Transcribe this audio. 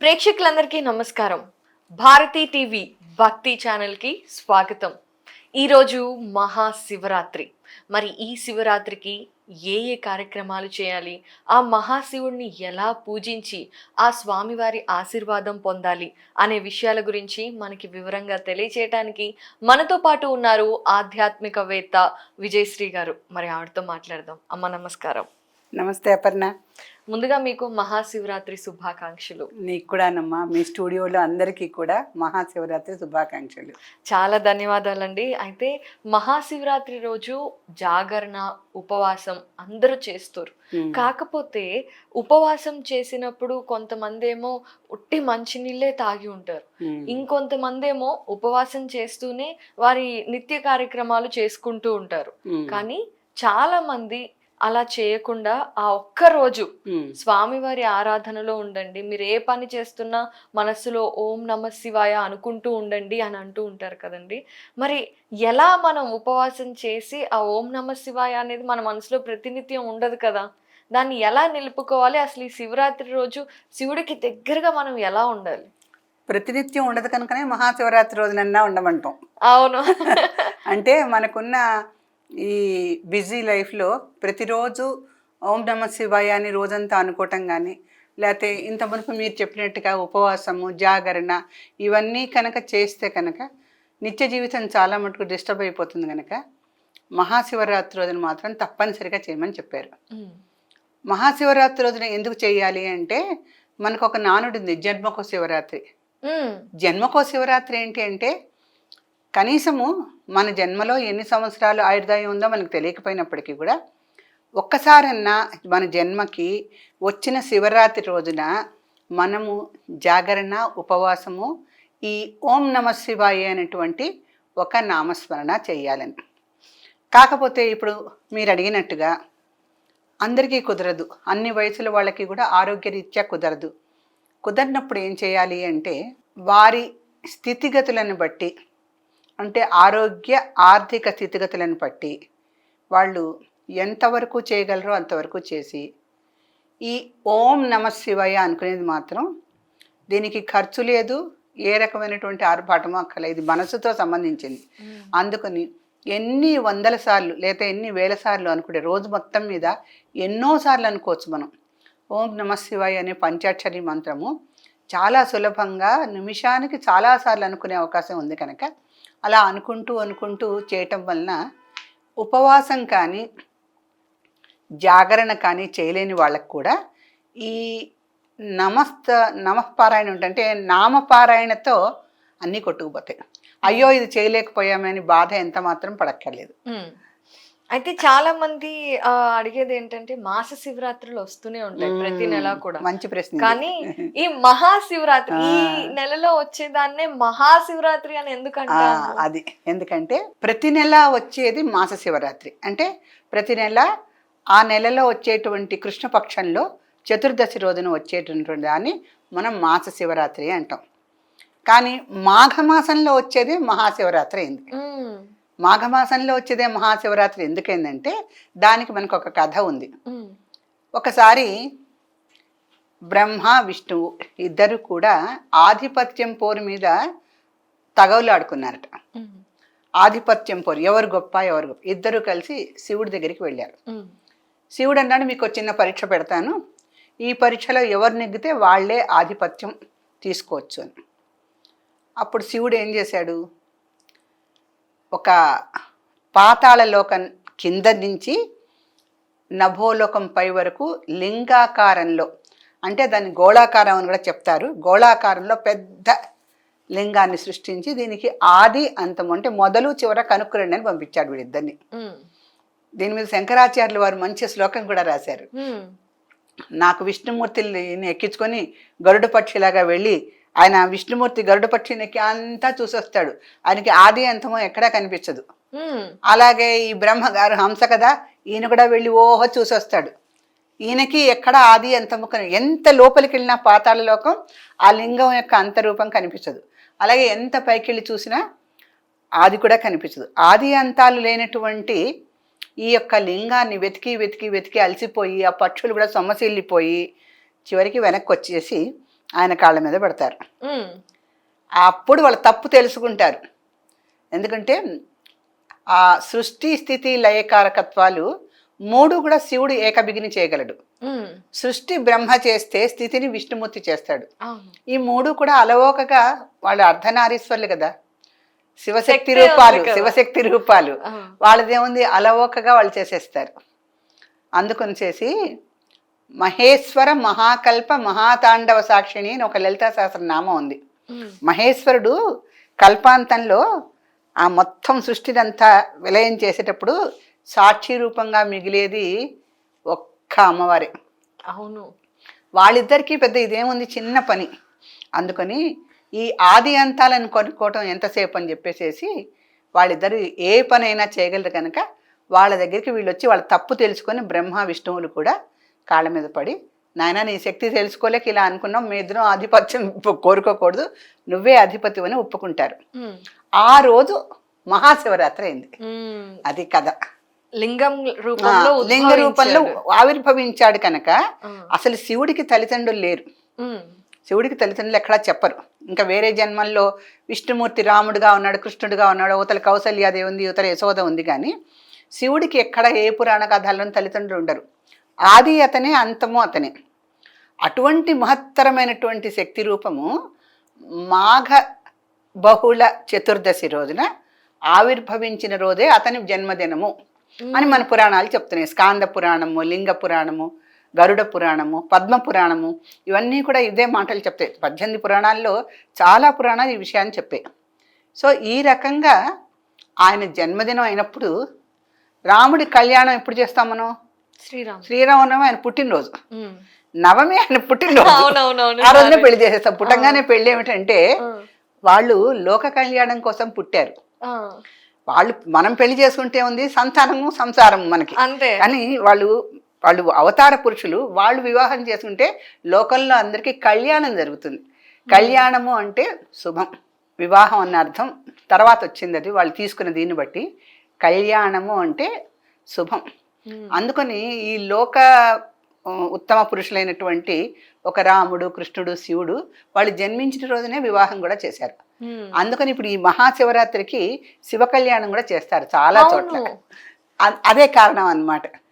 ప్రేక్షకులందరికీ నమస్కారం. భారతీ టీవీ భక్తి ఛానల్కి స్వాగతం. ఈరోజు మహాశివరాత్రి. మరి ఈ శివరాత్రికి ఏ ఏ కార్యక్రమాలు చేయాలి? ఆ మహాశివుడిని ఎలా పూజించి ఆ స్వామివారి ఆశీర్వాదం పొందాలి అనే విషయాల గురించి మనకి వివరంగా తెలియచేయటానికి మనతో పాటు ఉన్నారు ఆధ్యాత్మికవేత్త విజయశ్రీ గారు. మరి ఆవిడతో మాట్లాడదాం. అమ్మ నమస్కారం. నమస్తే అపర్ణ. ముందుగా మీకు మహాశివరాత్రి శుభాకాంక్షలు. నీకు కూడానమ్మా మీ స్టూడియోలో అందరికీ కూడా మహాశివరాత్రి శుభాకాంక్షలు. చాలా ధన్యవాదాలండి. అయితే మహాశివరాత్రి రోజు జాగరణ ఉపవాసం అందరూ చేస్తారు. కాకపోతే ఉపవాసం చేసినప్పుడు కొంతమంది ఏమో ఉట్టి మంచినీళ్ళే తాగి ఉంటారు. ఇంకొంతమంది ఏమో ఉపవాసం చేస్తూనే వారి నిత్య కార్యక్రమాలు చేసుకుంటూ ఉంటారు. కానీ చాలా మంది అలా చేయకుండా ఆ ఒక్క రోజు స్వామివారి ఆరాధనలో ఉండండి. మీరు ఏ పని చేస్తున్నా మనస్సులో ఓం నమ శివాయ అనుకుంటూ ఉండండి అని అంటూ ఉంటారు కదండి. మరి ఎలా మనం ఉపవాసం చేసి ఆ ఓం నమ శివాయ అనేది మన మనసులో ప్రతినిత్యం ఉండదు కదా? దాన్ని ఎలా నిలుపుకోవాలి? అసలు ఈ శివరాత్రి రోజు శివుడికి దగ్గరగా మనం ఎలా ఉండాలి? ప్రతినిత్యం ఉండదు కనుకనే మహాశివరాత్రి రోజునన్నా ఉండమంటాం. అవును. అంటే మనకున్న ఈ బిజీ లైఫ్లో ప్రతిరోజు ఓం నమ శివాయ అని రోజంతా అనుకోవటం కానీ లేకపోతే ఇంత మునుపు మీరు చెప్పినట్టుగా ఉపవాసము జాగరణ ఇవన్నీ కనుక చేస్తే కనుక నిత్య జీవితం చాలా మటుకు డిస్టర్బ్ అయిపోతుంది కనుక మహాశివరాత్రి రోజున మాత్రం తప్పనిసరిగా చేయమని చెప్పారు. మహాశివరాత్రి రోజున ఎందుకు చేయాలి అంటే మనకు ఒక నానుడు ఉంది జన్మకో శివరాత్రి జన్మకో శివరాత్రి ఏంటి అంటే కనీసము మన జన్మలో ఎన్ని సంవత్సరాలు ఆయుర్దాయం ఉందో మనకు తెలియకపోయినప్పటికీ కూడా ఒక్కసారన్నా మన జన్మకి వచ్చిన శివరాత్రి రోజున మనము జాగరణ ఉపవాసము ఈ ఓం నమ శివాయ అనేటువంటి ఒక నామస్మరణ చేయాలని. కాకపోతే ఇప్పుడు మీరు అడిగినట్టుగా అందరికీ కుదరదు. అన్ని వయసుల వాళ్ళకి కూడా ఆరోగ్యరీత్యా కుదరదు. కుదరినప్పుడు ఏం చేయాలి అంటే వారి స్థితిగతులను బట్టి అంటే ఆరోగ్య ఆర్థిక స్థితిగతులను బట్టి వాళ్ళు ఎంతవరకు చేయగలరో అంతవరకు చేసి ఈ ఓం నమ శివయ అనుకునేది మాత్రం దీనికి ఖర్చు లేదు ఏ రకమైనటువంటి ఆర్భాటమో అక్కర్లేదు. ఇది మనసుతో సంబంధించింది. అందుకని ఎన్ని వందల సార్లు లేదా ఎన్ని వేల సార్లు అనుకుంటే రోజు మొత్తం మీద ఎన్నో సార్లు అనుకోవచ్చు మనం. ఓం నమ శివాయ అనే పంచాక్షరి మంత్రము చాలా సులభంగా నిమిషానికి చాలాసార్లు అనుకునే అవకాశం ఉంది కనుక అలా అనుకుంటూ అనుకుంటూ చేయటం వలన ఉపవాసం కానీ జాగరణ కానీ చేయలేని వాళ్ళకు కూడా ఈ నమస్త నమఃపారాయణ ఉంటే నామపారాయణతో అన్నీ కొట్టుకుపోతాయి. అయ్యో ఇది చేయలేకపోయామని బాధ ఎంత మాత్రం పడక్కర్లేదు. అయితే చాలా మంది అడిగేది ఏంటంటే మాస శివరాత్రులు వస్తూనే ఉంటాయి ప్రతి నెల కూడా. మంచి ప్రశ్న. కానీ ఈ మహాశివరాత్రి ఈ. నెలలో వచ్చేదాన్నే మహాశివరాత్రి అని ఎందుకంటే అది. ఎందుకంటే ప్రతి నెల వచ్చేది మాస శివరాత్రి. అంటే ప్రతి నెల ఆ నెలలో వచ్చేటువంటి కృష్ణపక్షంలో చతుర్దశి రోజున వచ్చేటటువంటి దాన్ని మనం మాస శివరాత్రి అంటాం. కానీ మాఘమాసంలో వచ్చేది మహాశివరాత్రి అయింది. మాఘమాసంలో వచ్చేదే మహాశివరాత్రి. ఎందుకైందంటే దానికి మనకు ఒక కథ ఉంది. ఒకసారి బ్రహ్మ విష్ణువు ఇద్దరు కూడా ఆధిపత్యం పోరు మీద తగవులాడుకున్నారట ఆధిపత్యం పోరు. ఎవరు గొప్ప ఎవరు గొప్ప? ఇద్దరు కలిసి శివుడి దగ్గరికి వెళ్ళారు. శివుడు అన్నాడు మీకు చిన్న పరీక్ష పెడతాను. ఈ పరీక్షలో ఎవరు నెగ్గితే వాళ్ళే ఆధిపత్యం తీసుకోవచ్చు అని. అప్పుడు శివుడు ఏం చేశాడు? ఒక పాతాళ లోకం కింద నుంచి నభోలోకం పై వరకు లింగాకారంలో అంటే దాన్ని గోళాకారం అని కూడా చెప్తారు. గోళాకారంలో పెద్ద లింగాన్ని సృష్టించి దీనికి ఆది అంతం అంటే మొదలు చివర కనుక్కురండి అని పంపించాడు వీడిద్దరిని దీని మీద శంకరాచార్యులు వారు మంచి శ్లోకం కూడా రాశారు. నాకు విష్ణుమూర్తిని ఎక్కించుకొని గరుడ పక్షిలాగా వెళ్ళి ఆయన విష్ణుమూర్తి గరుడ పక్షిని ఎక్కి అంతా చూసొస్తాడు. ఆయనకి ఆది అంతమో ఎక్కడా కనిపించదు. అలాగే ఈ బ్రహ్మగారు హంస కదా ఈయన కూడా వెళ్ళి ఓహో చూసొస్తాడు. ఈయనకి ఎక్కడ ఆది అంతము కని ఎంత లోపలికి వెళ్ళినా పాతాళ లోకం ఆ లింగం యొక్క అంతరూపం కనిపించదు. అలాగే ఎంత పైకి వెళ్ళి చూసినా ఆది కూడా కనిపించదు. ఆది అంతాలు లేనటువంటి ఈ యొక్క లింగాన్ని వెతికి వెతికి వెతికి అలసిపోయి ఆ పక్షులు కూడా సొమ్మసిల్లిపోయి చివరికి వెనక్కి వచ్చేసి ఆయన కాళ్ళ మీద పెడతారు. అప్పుడు వాళ్ళ తప్పు తెలుసుకుంటారు. ఎందుకంటే ఆ సృష్టి స్థితి లయకారకత్వాలు మూడు కూడా శివుడు ఏకబిగిని చేయగలడు. సృష్టి బ్రహ్మ చేస్తే స్థితిని విష్ణుమూర్తి చేస్తాడు. ఈ మూడు కూడా అలవోకగా వాళ్ళు అర్ధనారీశ్వర్లు కదా. శివశక్తి శక్తి రూపాలు. శివశక్తి రూపాలు. వాళ్ళదేముంది? అలవోకగా వాళ్ళు చేసేస్తారు. అందుకని చేసి మహేశ్వర మహాకల్ప మహాతాండవ సాక్షిణి అని ఒక లలితా సహస్ర నామం ఉంది మహేశ్వరుడు కల్పాంతంలో ఆ మొత్తం సృష్టినంతా విలయం చేసేటప్పుడు సాక్షి రూపంగా మిగిలేది ఒక్క అమ్మవారే. అవును. వాళ్ళిద్దరికీ పెద్ద ఇదేముంది చిన్న పని. అందుకని ఈ ఆది అంతాలను కొనుక్కోవటం ఎంతసేపు అని చెప్పేసేసి వాళ్ళిద్దరు ఏ పనైనా చేయగలరు కనుక వాళ్ళ దగ్గరికి వీళ్ళు వచ్చి వాళ్ళ తప్పు తెలుసుకొని బ్రహ్మ విష్ణువులు కూడా కాళ్ళ మీద పడి నాయన నీ శక్తి తెలుసుకోలేక ఇలా అనుకున్నాం. మీ ఇద్దరం ఆధిపత్యం కోరుకోకూడదు. నువ్వే అధిపతి అని ఒప్పుకుంటారు. ఆ రోజు మహాశివరాత్రి అయింది. అది కథ. లింగం రూపంలో లింగ రూపంలో. ఆవిర్భవించాడు కనుక అసలు శివుడికి తల్లిదండ్రులు లేరు. శివుడికి తల్లిదండ్రులు ఎక్కడా చెప్పరు. ఇంకా వేరే జన్మల్లో విష్ణుమూర్తి రాముడుగా ఉన్నాడు కృష్ణుడిగా ఉన్నాడు అవతల కౌసల్యాదేవి ఉంది యువతల యశోద ఉంది కానీ శివుడికి ఎక్కడ ఏ పురాణ కథల్లోని తల్లిదండ్రులు ఉండరు. ఆది అతనే అంతము అతనే. అటువంటి మహత్తరమైనటువంటి శక్తి రూపము మాఘ బహుళ చతుర్దశి రోజున ఆవిర్భవించిన రోజే అతని జన్మదినము అని మన పురాణాలు చెప్తున్నాయి. స్కాంద పురాణము లింగ పురాణము గరుడ పురాణము పద్మ పురాణము ఇవన్నీ కూడా ఇదే మాటలు చెప్తాయి. పద్దెనిమిది పురాణాల్లో చాలా పురాణాలు ఈ విషయాన్ని చెప్పాయి. సో ఈ రకంగా ఆయన జన్మదినం అయినప్పుడు రాముడి కళ్యాణం ఎప్పుడు చేస్తాం మనం? శ్రీరామ్. శ్రీరామనవమి ఆయన పుట్టినరోజు. నవమి ఆయన పుట్టినరోజు. ఆ రోజునే పెళ్ళి చేసేస్తాం. పుట్టంగానే పెళ్ళి ఏమిటంటే వాళ్ళు లోక కళ్యాణం కోసం పుట్టారు. వాళ్ళు మనం పెళ్ళి చేసుకుంటే ఉంది సంతానము సంసారము మనకి. అంతే. కానీ వాళ్ళు వాళ్ళు అవతార పురుషులు వాళ్ళు వివాహం చేసుకుంటే లోకంలో అందరికీ కళ్యాణం జరుగుతుంది. కళ్యాణము అంటే శుభం. వివాహం అన్న అర్థం తర్వాత వచ్చింది అది. వాళ్ళు తీసుకున్న దీన్ని బట్టి కళ్యాణము అంటే శుభం. అందుకని ఈ లోక ఉత్తమ పురుషులైనటువంటి ఒక రాముడు కృష్ణుడు శివుడు వాళ్ళు జన్మించిన రోజునే వివాహం కూడా చేశారు. అందుకని ఇప్పుడు ఈ మహాశివరాత్రికి శివ కళ్యాణం కూడా చేస్తారు చాలా చోట్ల. అదే కారణం అన్నమాట.